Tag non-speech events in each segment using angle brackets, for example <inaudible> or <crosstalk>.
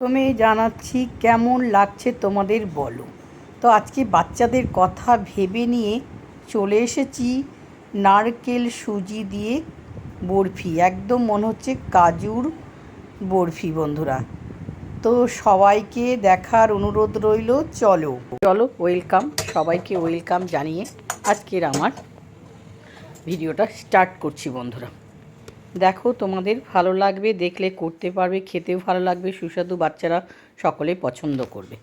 প্রথমে জানাচ্ছি, কেমন লাগছে তোমাদের বলো। তো আজকে বাচ্চাদের কথা ভেবে নিয়ে চলে এসেছি নারকেল সুজি দিয়ে বরফি। একদম মনে হচ্ছে কাজুর বরফি, বন্ধুরা। তো সবাইকে দেখার অনুরোধ রইল, চলো। চলো, ওয়েলকাম। সবাইকে ওয়েলকাম জানিয়ে আজকের আমার ভিডিওটা স্টার্ট করছি, বন্ধুরা। দেখো, তোমাদের ভালো লাগবে, দেখলে করতে পারবে, খেতেও ভালো লাগবে, সুস্বাদু বাচ্চারা সকলে পছন্দ করবে।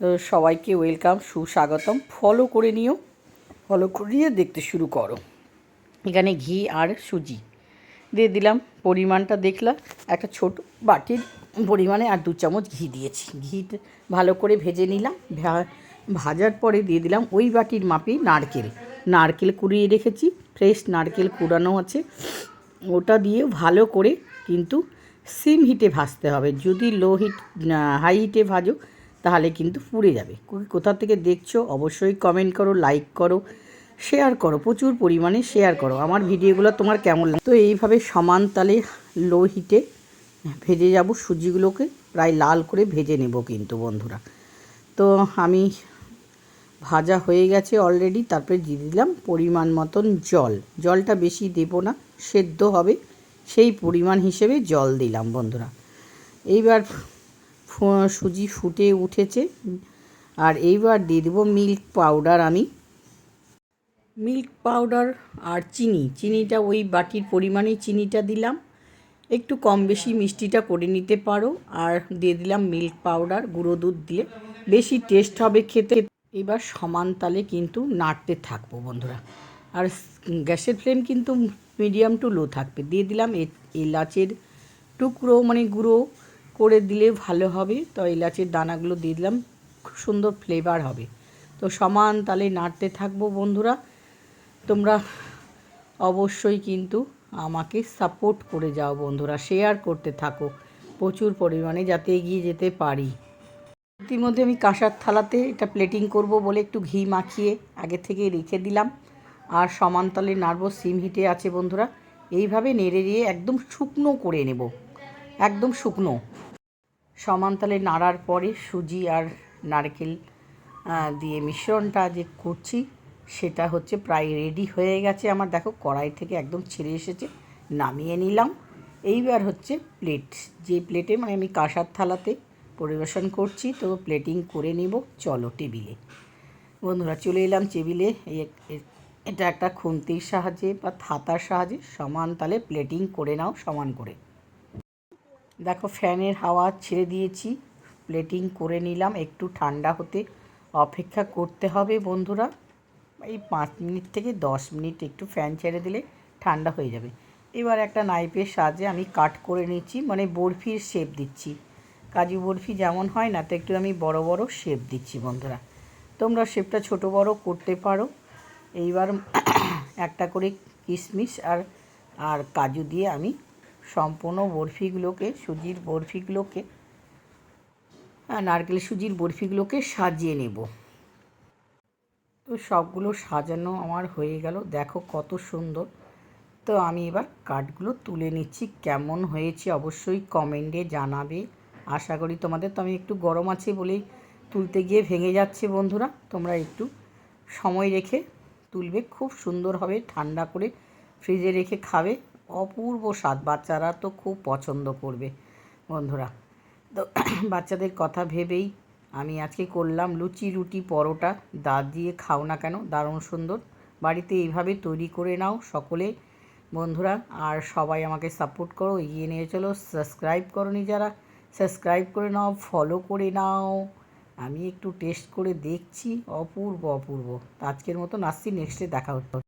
তো সবাইকে ওয়েলকাম, সুস্বাগতম। ফলো করে নিও, ফলো করিয়ে দেখতে শুরু করো। এখানে ঘি আর সুজি দিয়ে দিলাম। পরিমাণটা দেখলাম একটা ছোট বাটির পরিমাণে আর দু চামচ ঘি দিয়েছি। ঘি ভালো করে ভেজে নিলাম ভাজার পরে দিয়ে দিলাম ওই বাটির মাপে নারকেল। নারকেল কুড়িয়ে রেখেছি, ফ্রেশ নারকেল কুড়ানো আছে। ওটা দিয়ে ভালো করে কিন্তু সিম হিটে ভাজতে হবে। যদি লো হিট হাই হিটে ভাজো, তাহলে কিন্তু পুড়ে যাবে। কোথা থেকে দেখছ, অবশ্যই কমেন্ট করো লাইক করো শেয়ার করো, প্রচুর পরিমাণে শেয়ার করো। আমার ভিডিওগুলো তোমার কেমন লাগে? তো এইভাবে সমান তালে লো হিটে ভেজে যাব, সুজিগুলোকে প্রায় লাল করে ভেজে নেব কিন্তু বন্ধুরা। তো আমি ভাজা হয়ে গেছে অলরেডি তারপরে দিয়ে দিলাম পরিমাণ মতন জল। জলটা বেশি দেবো না, সেদ্ধ হবে, সেই পরিমাণ হিসেবে জল দিলাম বন্ধুরা। এইবার সুজি ফুটে উঠেছে, আর এইবার দিয়ে দেবো মিল্ক পাউডার আমি। মিল্ক পাউডার আর চিনি, চিনিটা ওই বাটির পরিমাণেই চিনিটা দিলাম। একটু কম বেশি মিষ্টিটা করে নিতে পারো, আর দিয়ে দিলাম মিল্ক পাউডার গুঁড়ো দুধ দিয়ে। বেশি টেস্ট হবে খেতে। এবার সমান তালে কিন্তু নাড়তে থাকব বন্ধুরা। আর গ্যাসের ফ্লেম কিন্তু মিডিয়াম টু লো থাকবে। দিয়ে দিলাম এলাচের টুকরো মানে গুঁড়ো করে দিলে ভালো হবে। তো এলাচের দানাগুলো দিয়ে দিলাম, খুব সুন্দর ফ্লেভার হবে। তো সমান তালে নাড়তে থাকব বন্ধুরা। তোমরা অবশ্যই কিন্তু আমাকে সাপোর্ট করে যাও বন্ধুরা। শেয়ার করতে থাকো প্রচুর পরিমাণে যাতে এগিয়ে যেতে পারি। ইতিমধ্যে আমি কাঁসার থালাতে এটা প্লেটিং করব বলে একটু ঘি মাখিয়ে আগে থেকে রেখে দিলাম। আর সমান তালে নাড়বো, সিম হিটে আছে বন্ধুরা। এইভাবে নেড়ে দিয়ে একদম শুকনো করে নেব। একদম শুকনো। সমান তালে নাড়ার পরে সুজি আর নারকেল দিয়ে মিশ্রণটা যে করছি, সেটা হচ্ছে প্রায় রেডি হয়ে গেছে আমার। দেখো, কড়াই থেকে একদম ছেড়ে এসেছে, নামিয়ে নিলাম। এইবার হচ্ছে প্লেট যে প্লেটে মানে আমি কাঁসার থালাতে পরিবেশন করছি, তো প্লেটিং করে নিব। চলো টেবিলে বন্ধুরা, চলে এলাম টেবিলে এটা একটা খুন্তির সাহায্যে বা থাতার সাহায্যে সমান তালে প্লেটিং করে নাও, সমান করে। দেখো, ফ্যানের হাওয়া ছেড়ে দিয়েছি। প্লেটিং করে নিলাম। একটু ঠান্ডা হতে অপেক্ষা করতে হবে বন্ধুরা। এই পাঁচ মিনিট থেকে দশ মিনিট একটু ফ্যান ছেড়ে দিলে ঠান্ডা হয়ে যাবে। এবার একটা নাইফের সাহায্যে আমি কাট করে নিচ্ছি মানে বরফির শেপ দিচ্ছি। কাজু বরফি যেমন হয় না, তো একটু আমি বড় বড় শেপ দিচ্ছি বন্ধুরা। তোমরা শেপটা ছোট বড় করতে পারো। এইবার <clears throat> একটা করে কিশমিশ আর আর কাজু দিয়ে আমি সম্পূর্ণ বরফিগুলোকে, সুজির বরফিগুলোকে নারকেল সুজির বরফিগুলোকে সাজিয়ে নেব। তো সবগুলো সাজানো আমার হয়ে গেল। দেখো কত সুন্দর। তো আমি এবার কাঠগুলো তুলে নিচ্ছি। কেমন হয়েছে অবশ্যই কমেন্টে জানাবে। আশা করি তোমাদের তো আমি একটু গরম আছে বলেই তুলতে গিয়ে ভেঙে যাচ্ছে বন্ধুরা। তোমরা একটু সময় রেখে তুলবে, খুব সুন্দর হবে, ঠান্ডা করে ফ্রিজে রেখে খাবে। অপূর্ব স্বাদ, বাচ্চারা তো খুব পছন্দ করবে বন্ধুরা। তো <clears throat> বাচ্চাদের কথা ভেবেই আমি আজকে করলাম লুচি, রুটি, পরোটা। দাঁত দিয়ে খাও না কেন, দারুণ সুন্দর। বাড়িতে এইভাবে তৈরি করে নাও সকলে। বন্ধুরা, আর সবাই আমাকে সাপোর্ট করো, এগিয়ে নিয়ে চলো সাবস্ক্রাইব করনি যারা। সাবস্ক্রাইব করে নাও ফলো করে নাও। আমি একটু টেস্ট করে দেখছি। অপূর্ব অপূর্ব। আজকের মতন আসছি নেক্সটে দেখা হতো